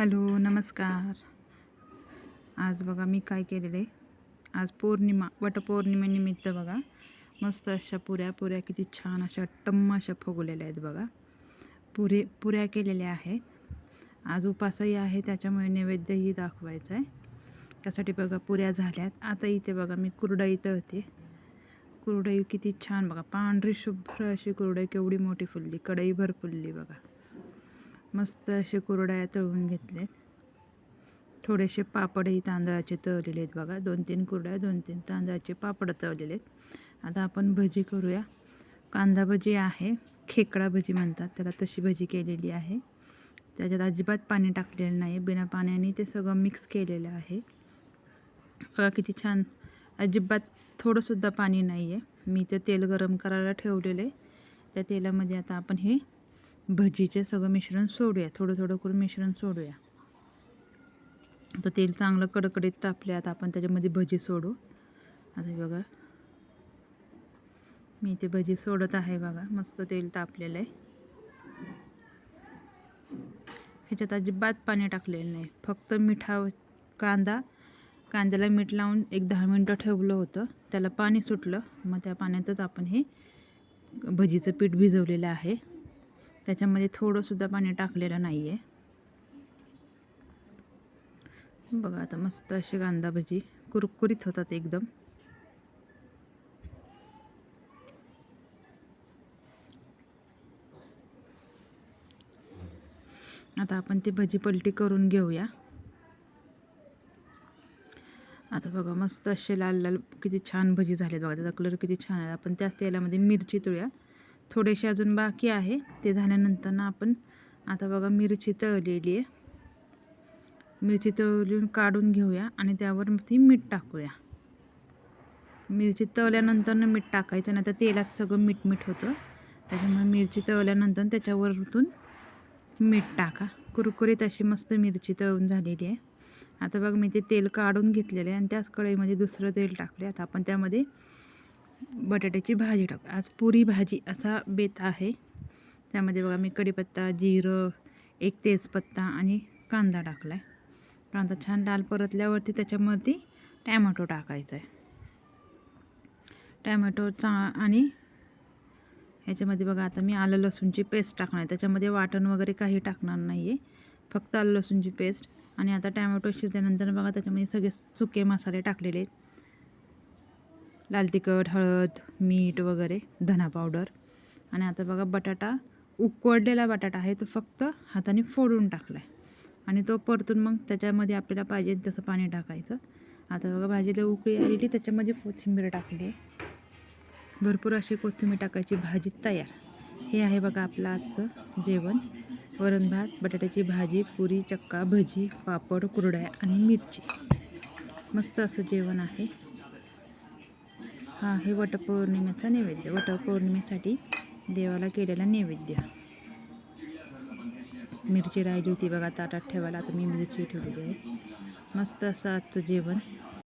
Hello नमस्कार. आज बघा मी काय केलेलं आहे. आज पौर्णिमा वटपौर्णिमेनिमित्त बघा. मस्त अशा पुऱ्या पुऱ्या किती छान अशा टम्म अशा फुगलेल्या आहेत बघा. पुरे पुऱ्या केलेल्या आहेत. आज उपासही आहे त्याच्यामुळे नैवेद्यही दाखवायचं आहे. त्यासाठी बघा पुऱ्या झाल्यात. आता इथे बघा मी कुरडई तळते. कुरडई किती छान बघा. पांढरी शुभ्र अशी कुरडई केवढी मोठी फुलली. कढईभर फुलली बघा. मस्त असे कुरड्या तळून घेतलेत. थोडेसे पापडही तांदळाचे तळलेले आहेत बघा. दोन तीन कुरड्या दोन तीन तांदळाचे पापड तळलेले आहेत. आता आपण भजी करूया. कांदा भजी आहे. खेकडा भजी म्हणतात. त्याला तशी भजी केलेली आहे. त्याच्यात अजिबात पाणी टाकलेलं नाही बिना पाण्याने ते सगळं मिक्स केलेलं आहे. बघा किती छान. अजिबात थोडंसुद्धा पाणी नाही आहे मी ते तेल गरम करायला ठेवलेलं आहे. त्या तेलामध्ये आता आपण हे भजीचे सगळं मिश्रण सोडूया. थोडं थोडं करून मिश्रण सोडूया. आता तेल चांगलं कडकडीत तापले आता आपण त्याच्यामध्ये भजी सोडू. आता हे बघा. मी ते भजी सोडत आहे बघा. मस्त तेल तापलेलं आहे. ह्याच्यात अजिबात पाणी टाकलेलं नाही. फक्त मिठा कांदा कांद्याला मीठ लावून एक दहा मिनटं ठेवलं होतं. त्याला पाणी सुटलं. मग त्या पाण्यातच आपण हे भजीचं पीठ भिजवलेलं आहे. त्याच्यामध्ये थोडंसुद्धा पाणी टाकलेलं नाही आहे बघा आता मस्त अशी कांदा भजी कुरकुरीत होतात एकदम. आता आपण ती भजी पलटी करून घेऊया. आता बघा मस्त असे लाल लाल किती छान भजी झालेत बघा. त्याचा कलर किती छान आहे आपण त्याच तेलामध्ये मिरची तुळ्या थोडेसे अजून बाकी आहे. ते झाल्यानंतर ना आपण आता बघा मिरची तळलेली आहे. मिरची तळून काढून घेऊया आणि त्यावर ती मीठ टाकूया. मिरची तळल्यानंतर ना मीठ टाकायचं नाही तर तेलात सगळं मीठ मीठ होतं. त्याच्यामुळे मिरची तळल्यानंतर त्याच्यावरतून मीठ टाका. कुरकुरीत अशी मस्त मिरची तळून झालेली आहे. आता बघ मी ते तेल काढून घेतलेलं आहे आणि त्याच कढईमध्ये दुसरं तेल टाकले आता आपण त्यामध्ये बटाट्याची भाजी टाक. आज पुरी भाजी असा बेत आहे. त्यामध्ये बघा मी कढीपत्ता जिरं एक तेजपत्ता आणि कांदा टाकला आहे कांदा छान लाल परतल्यावरती त्याच्यामध्ये टॅमॅटो टाकायचा आहे टॅमॅटो चा आणि ह्याच्यामध्ये बघा आता मी आलं लसूणची पेस्ट टाकणार आहे. त्याच्यामध्ये वाटण वगैरे काही टाकणार नाही आहे फक्त आलं लसूणची पेस्ट आणि आता टॅमॅटो शिजल्यानंतर बघा त्याच्यामध्ये सगळे सुके मसाले टाकलेले आहेत. लाल तिखट हळद मीठ वगैरे धना पावडर. आणि आता बघा बटाटा उकडलेला बटाटा आहे तो फक्त हाताने फोडून टाकला आहे आणि तो परतून मग त्याच्यामध्ये आपल्याला पाहिजे तसं पाणी टाकायचं. आता बघा भाजीला उकळी आलेली त्याच्यामध्ये कोथिंबीर टाकली आहे. भरपूर अशी कोथिंबीर टाकायची भाजी तयार. हे आहे बघा आपलं आजचं जेवण. वरण भात बटाट्याची भाजी पुरी चक्का भजी पापड कुरड्या आणि मिरची. मस्त असं जेवण आहे. हा हे वटपौर्णिमेचा नैवेद्य. वटपौर्णिमेसाठी देवाला केलेला नैवेद्य. मिरची राहिली होती बघा ताटात ठेवायला. आता मी मिरची ठेवलेली आहे. मस्त असं आजचं जेवण.